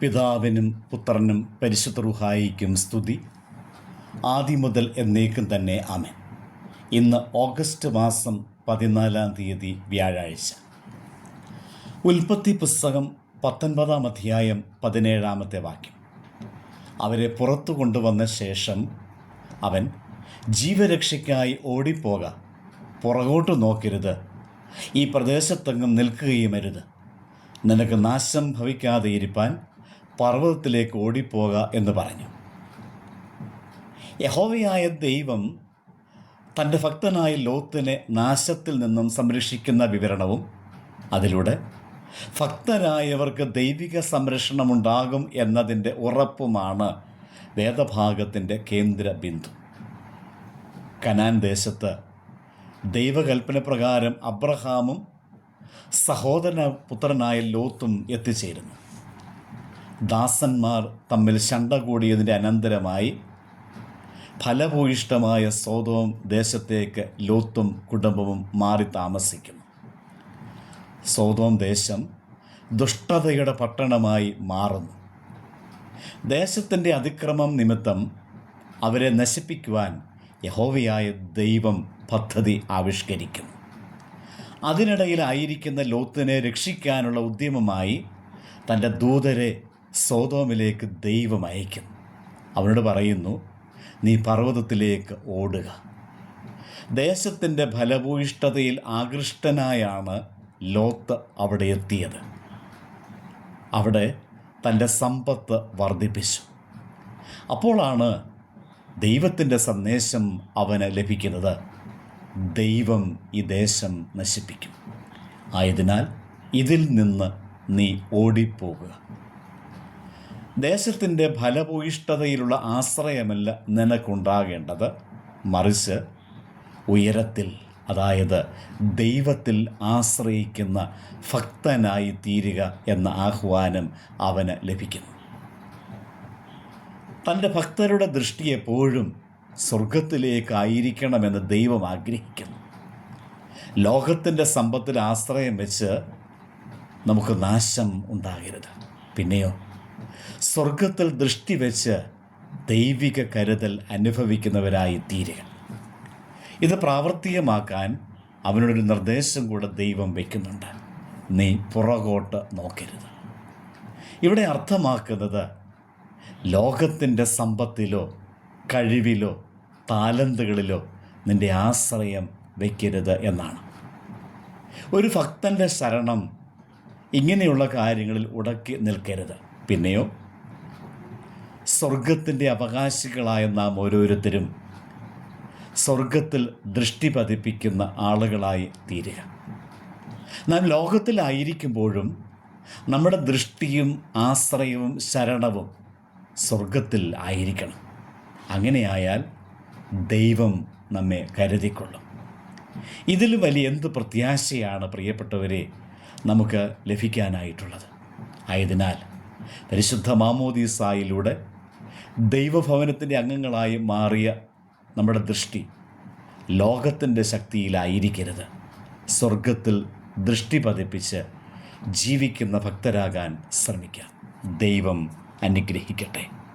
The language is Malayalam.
പിതാവിനും പുത്രനും പരിശുദ്ധ റുഹായിക്കും സ്തുതി. ആദ്യം മുതൽ എന്നേക്കും തന്നെ ആമൻ. ഇന്ന് ഓഗസ്റ്റ് മാസം പതിനാലാം തീയതി വ്യാഴാഴ്ച. ഉൽപ്പത്തി പുസ്തകം പത്തൊൻപതാം അധ്യായം പതിനേഴാമത്തെ വാക്യം. അവരെ പുറത്തു കൊണ്ടുവന്ന ശേഷം അവൻ ജീവരക്ഷയ്ക്കായി ഓടിപ്പോക പുറകോട്ട് നോക്കരുത് ഈ പ്രദേശത്തെങ്ങും നിൽക്കുകയുമരുത്. നിനക്ക് നാശം ഭവിക്കാതെ ഇരിപ്പാൻ പർവതത്തിലേക്ക് ഓടിപ്പോക എന്ന് പറഞ്ഞു. യഹോവയായ ദൈവം തന്റെ ഭക്തനായ ലോത്തിനെ നാശത്തിൽ നിന്നും സംരക്ഷിക്കുന്ന വിവരണവും അതിലൂടെ ഭക്തരായവർക്ക് ദൈവിക സംരക്ഷണമുണ്ടാകും എന്നതിന്റെ ഉറപ്പുമാണ് വേദഭാഗത്തിന്റെ കേന്ദ്ര ബിന്ദു. കനാൻ ദേശത്ത് ദൈവകൽപ്പന പ്രകാരം അബ്രഹാമും സഹോദര പുത്രനായ ലോത്തും എത്തിച്ചേരുന്നു. ദാസന്മാർ തമ്മിൽ ശണ്ട കൂടിയതിന്റെ അനന്തരമായി ഫലഭൂയിഷ്ടമായ സോതവും ദേശത്തേക്ക് ലോത്തും കുടുംബവും മാറി താമസിക്കുന്നു. സോതോം ദേശം ദുഷ്ടതയുടെ പട്ടണമായി മാറുന്നു. ദേശത്തിന്റെ അതിക്രമം നിമിത്തം അവരെ നശിപ്പിക്കുവാൻ യഹോവയായ ദൈവം പദ്ധതി ആവിഷ്കരിക്കുന്നു. അതിനിടയിലായിരിക്കുന്ന ലോത്തിനെ രക്ഷിക്കാനുള്ള ഉദ്യമമായി തന്റെ ദൂതരെ സോതോമിലേക്ക് ദൈവം അയക്കുന്നു അവനോട് പറയുന്നു നീ പർവതത്തിലേക്ക് ഓടുക. ദേശത്തിന്റെ ഫലഭൂയിഷ്ഠതയിൽ ആകൃഷ്ടനായാണ് ലോത്ത് അവിടെ എത്തിയത്. അവിടെ തന്റെ സമ്പത്ത് വർദ്ധിപ്പിച്ചു. അപ്പോഴാണ് ദൈവത്തിന്റെ സന്ദേശം അവന് ലഭിക്കുന്നത്. ദൈവം ഈ ദേശം നശിപ്പിക്കും. ആയതിനാൽ ഇതിൽ നിന്ന് നീ ഓടിപ്പോകുക. ദേശത്തിന്റെ ഫലഭൂയിഷ്ഠതയിലുള്ള ആശ്രയമല്ല നിനക്കുണ്ടാകേണ്ടത്. മറിച്ച് ഉയരത്തിൽ അതായത് ദൈവത്തിൽ ആശ്രയിക്കുന്ന ഭക്തനായി തീരുക എന്ന ആഹ്വാനം അവന് ലഭിക്കുന്നു. തന്റെ ഭക്തരുടെ ദൃഷ്ടി എപ്പോഴും സ്വർഗത്തിലേക്കായിരിക്കണമെന്ന് ദൈവം ആഗ്രഹിക്കുന്നു. ലോകത്തിന്റെ സമ്പത്തിൽ ആശ്രയം വെച്ച് നമുക്ക് നാശം ഉണ്ടാകരുത്. പിന്നെയോ? സ്വർഗത്തിൽ ദൃഷ്ടി വെച്ച് ദൈവിക കരുതൽ അനുഭവിക്കുന്നവരായി തീരുക. ഇത് പ്രാവർത്തികമാക്കാൻ അവനോടൊരു നിർദ്ദേശം കൂടെ ദൈവം വയ്ക്കുന്നുണ്ട് നീ പുറകോട്ട് നോക്കരുത്. ഇവിടെ അർത്ഥമാക്കുന്നത് ലോകത്തിന്റെ സമ്പത്തിലോ കഴിവിലോ താലന്തുകളിലോ നിന്റെ ആശ്രയം വയ്ക്കരുത് എന്നാണ്. ഒരു ഭക്തന്റെ ശരണം ഇങ്ങനെയുള്ള കാര്യങ്ങളിൽ ഉടക്കി നിൽക്കരുത്. പിന്നെയോ? സ്വർഗത്തിന്റെ അവകാശികളായ നാം ഓരോരുത്തരും സ്വർഗത്തിൽ ദൃഷ്ടി പതിപ്പിക്കുന്ന ആളുകളായി തീരുക. നാം ലോകത്തിലായിരിക്കുമ്പോഴും നമ്മുടെ ദൃഷ്ടിയും ആശ്രയവും ശരണവും സ്വർഗത്തിൽ ആയിരിക്കണം. അങ്ങനെയായാൽ ദൈവം നമ്മെ കരുതിക്കൊള്ളും. ഇതിൽ വലിയ എന്ത് പ്രത്യാശയാണ് പ്രിയപ്പെട്ടവരെ നമുക്ക് ലഭിക്കാനായിട്ടുള്ളത്. ആയതിനാൽ പരിശുദ്ധ മാമോദീസായിലൂടെ ദൈവഭവനത്തിന്റെ അംഗങ്ങളായി മാറിയ നമ്മുടെ ദൃഷ്ടി ലോകത്തിന്റെ ശക്തിയിലായിരിക്കരുത്. സ്വർഗത്തിൽ ദൃഷ്ടി പതിപ്പിച്ച് ജീവിക്കുന്ന ഭക്തരാകാൻ ശ്രമിക്കാം. ദൈവം അനുഗ്രഹിക്കട്ടെ.